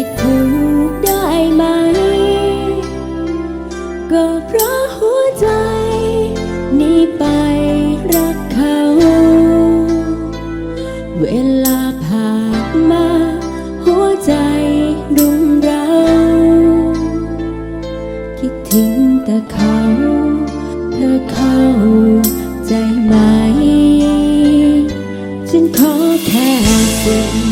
คิดถึงได้ไหม ก็เพราะหัวใจ นี้ไปรักเขา เวลาผ่านมา หัวใจรุมเรา คิดถึงแต่เขา เธอเข้าใจไหม ฉันขอแค่สิ่ง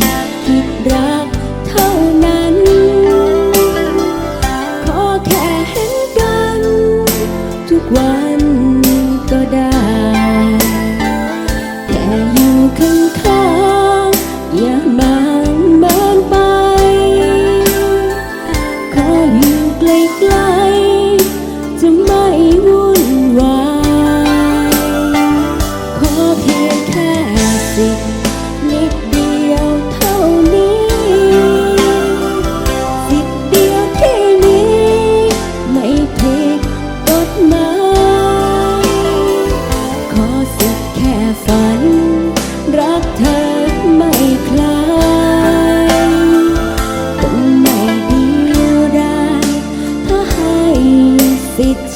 แค่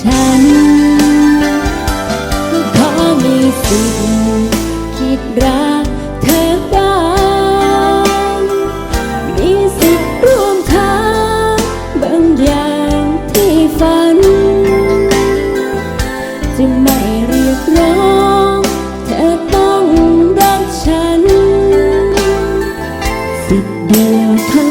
ฉัน ก็ขอมีสิทธิ์คิดรักเธอบ้างมีสิทธิ์ร่วมทางบางอย่างที่ฝัน จะไม่เรียกร้อง เธอต้องรักฉัน สิทธิ์เดียวเท่า